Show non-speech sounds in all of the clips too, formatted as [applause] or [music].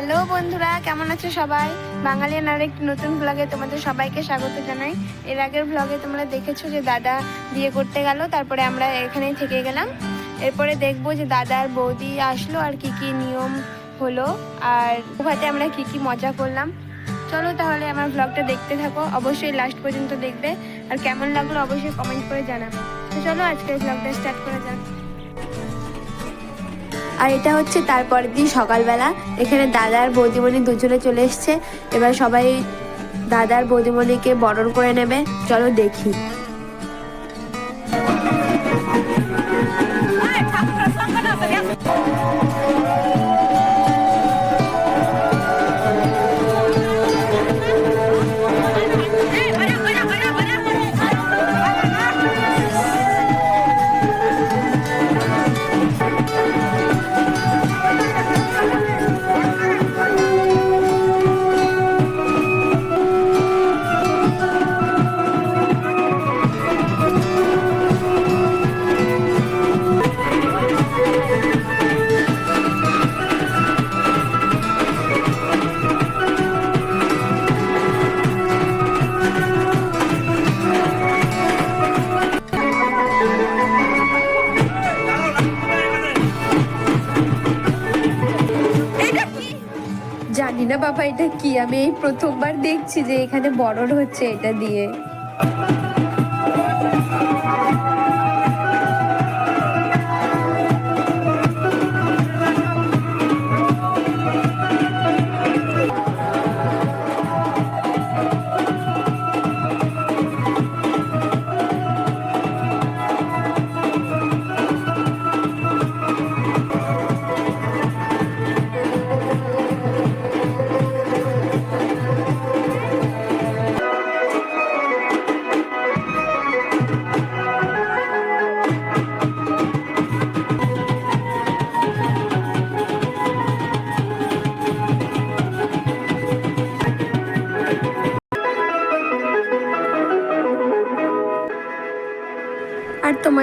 Hello বন্ধুরা, কেমন আছো সবাই? বাঙালিয়ান আর একটি নতুন ব্লগে তোমাদের সবাইকে স্বাগত জানাই। এর আগের ব্লগে তোমরা দেখেছ যে দাদা বিয়ে করতে গেল, তারপরে আমরা এখানেই থেকে গেলাম। এরপরে দেখব যে দাদা আর বৌদি আসলো আর কি কি নিয়ম হলো, আর উভাতে আমরা কি কি মজা করলাম। চলো তাহলে আমার ব্লগটা দেখতে থাকো, অবশ্যই লাস্ট পর্যন্ত দেখবে। আর কেমন লাগল অবশ্যই কমেন্ট করে জানাবে। চলো আজকের ব্লগটা স্টার্ট করা যাক। আর এটা হচ্ছে তারপরের দিন সকালবেলা। এখানে দাদা আর বৌদিমণি দুজনে চলে এসছে। এবার সবাই দাদার বৌদিমণিকে বরণ করে নেবে। চলো দেখি। এটা কি? আমি এই প্রথমবার দেখছি যে এখানে বরণ হচ্ছে এটা দিয়ে।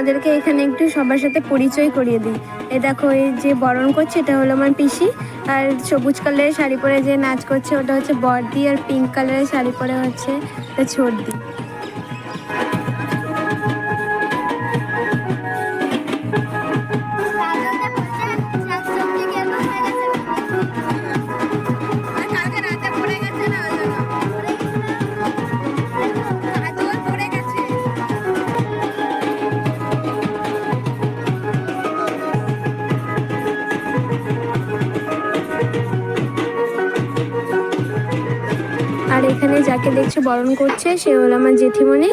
তোমাদেরকে এখানে একটু সবার সাথে পরিচয় করিয়ে দিই। এ দেখো, এই যে বরণ করছে, এটা হলো আমার পিসি। আর সবুজ কালারের শাড়ি পরে যে নাচ করছে, ওটা হচ্ছে বর্দি আর পিঙ্ক কালারের শাড়ি পরে হচ্ছে ছোট ছোটদি আর এখানে যাকে দেখছ বরণ করছে, সে হলো আমার জেঠিমণি।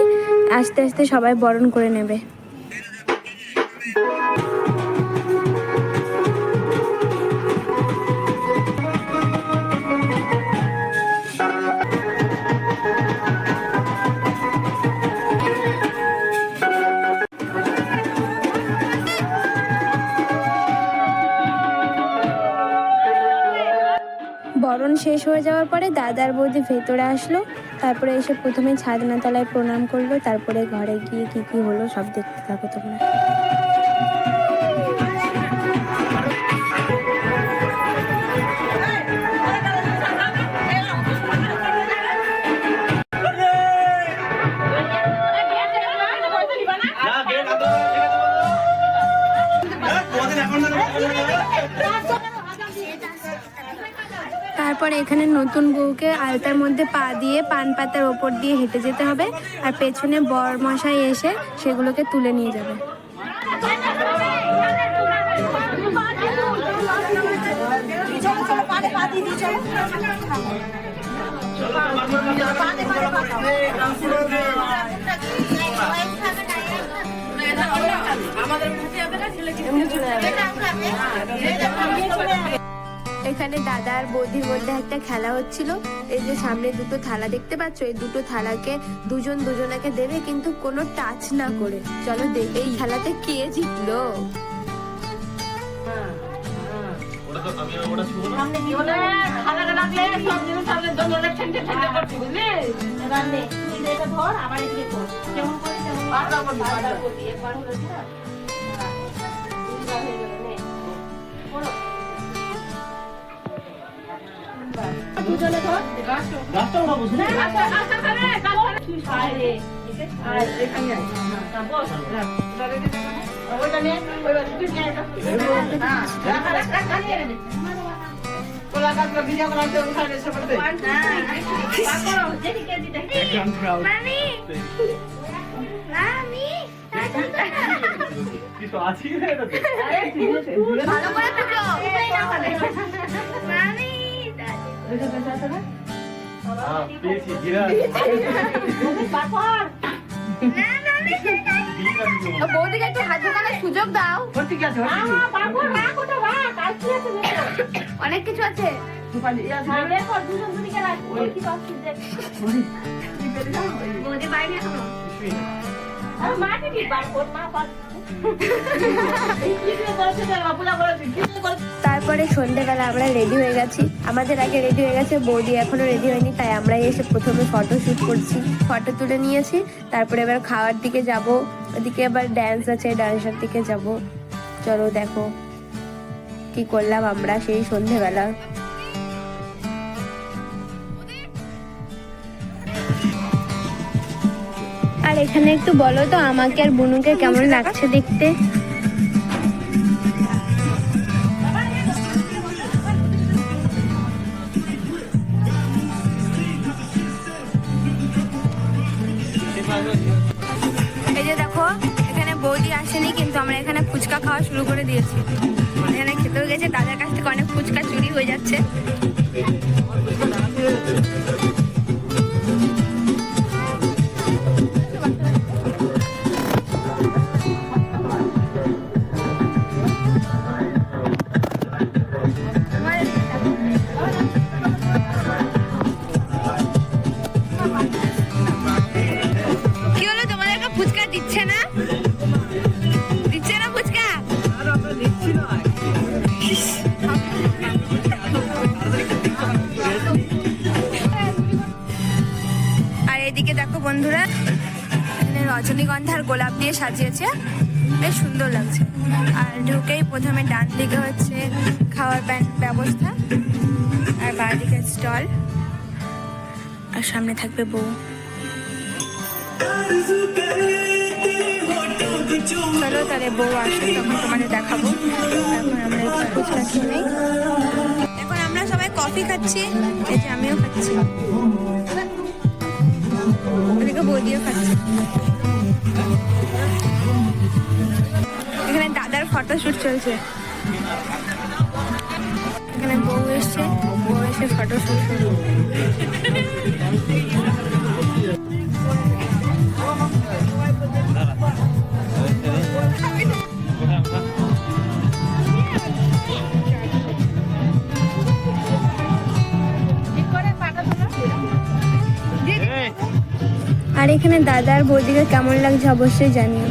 আস্তে আস্তে সবাই বরণ করে নেবে। বরণ শেষ হয়ে যাওয়ার পরে দাদার বৌদি ভেতরে আসলো তারপরে এসে প্রথমে ছাদনা তলায় প্রণাম করল তারপরে ঘরে গিয়ে কি কি হলো সব দেখতে থাকো তোমরা। তারপরে এখানে নতুন বউকে আলতার মধ্যে পা দিয়ে পান পাতার ওপর দিয়ে হেঁটে যেতে হবে। আর পেছনে বর মশাই এসে সেগুলোকে তুলে নিয়ে যাবে। এখানে দাদা আর বৌদির মধ্যে একটা খেলা হচ্ছিল এই যে সামনে দুটো থালা দেখতে পাচ্ছ এই দুটো থালাকে দুজন দুজনাকে দেবে কিন্তু কোনো টাচ না করে চলো দেখ এই খেলাতে কে জিতলো খালাটা দুজনে ধর গাছটা উঠাবো আর এখানে বস রাখ ওটা রেখে দে মানে। ওইটা নে ওই তুই নিয়ে এটা কিছু আছে বেঁচে আছে না? হ্যাঁ [laughs] বৌদিকে একটু হাত ঢোকানোর সুযোগ দাও। অনেক কিছু আছে। হ্যাঁ দেখো দুজন দুদিকে রাখ ওই। কি পাচ্ছিস দেখ। বৌদি বাইরে এখনও? তারপরে সন্ধ্যেবেলা আমরা রেডি হয়ে গেছি। আমাদের আগে রেডি হয়ে গেছে, বৌদি এখনও রেডি হয়নি, তাই আমরা এসে প্রথমে ফটো শ্যুট করছি। ফটো তুলে নিয়েছি, তারপরে এবার খাওয়ার দিকে যাব। ওদিকে এবার ড্যান্স আছে ডান্সের দিকে যাব। চলো দেখো, কি করলাম আমরা সেই সন্ধেবেলা আর এখানে একটু বলো তো, আমাকে আর বুনুকে কেমন লাগছে দেখতে? এই যে দেখো, এখানে বৌদি আসেনি, কিন্তু আমরা এখানে ফুচকা খাওয়া শুরু করে দিয়েছি। এখানে খেতেও গেছে দাদার কাছ থেকে অনেক ফুচকা চুরি হয়ে যাচ্ছে। সাজিয়েছে। বেশ সুন্দর লাগছে। আর ঢুকেই প্রথমে ডান দিকে হচ্ছে খাওয়ার ব্যা- ব্যবস্থা, আর বাঁ দিকে স্টল, আর সামনে থাকবে বউ। চলো তাহলে বউ আসুক, তখন তোমাদের দেখাবো। এখন আমরা এখন আমরা সবাই কফি খাচ্ছি, এই যে আমিও খাচ্ছি। বৌদিও খাচ্ছে। এখানে দাদার ফটোশুট চলছে। এখানে বউ এসছে, বউ এসে ফটোশুট শুরু আর এখানে দাদার বৌদিকে কেমন লাগছে অবশ্যই জানিও।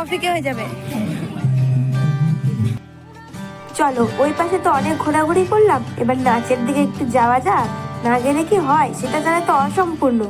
খাবি কফি কে হয়ে যাবে? চলো, ওই পাশে তো অনেক ঘোরাঘুরি করলাম। এবার নাচের দিকে একটু যাওয়া যাক। না গেলে কি হয়, সেটা জানা তো অসম্পূর্ণ।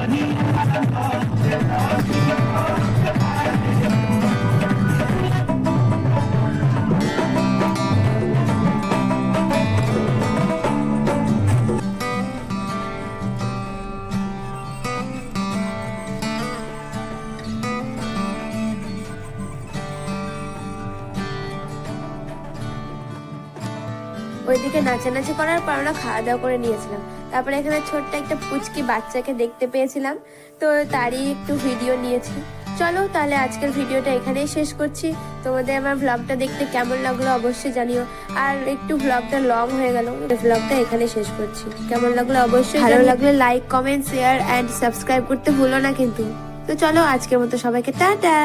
I need your love. ওইদিকে নাচানাচি করার পর আমরা খাওয়া দাওয়া করে নিয়েছিলাম। তারপরে এখানে ছোট্ট একটা পুচকি বাচ্চাকে দেখতে পেয়েছিলাম। তো তারই একটু ভিডিও নিয়েছি। চলো তাহলে আজকের ভিডিওটা এখানেই শেষ করছি। তোমাদের আমার ভ্লগটা দেখতে কেমন লাগল অবশ্যই জানিও। আর একটু ভ্লগটা লং হয়ে গেল ভ্লগটা এখানে শেষ করছি। কেমন লাগল অবশ্যই ভালো লাগলে like comment share and subscribe করতে ভুলো না কিন্তু। তো চলো আজকের মতো সবাইকে টাটা!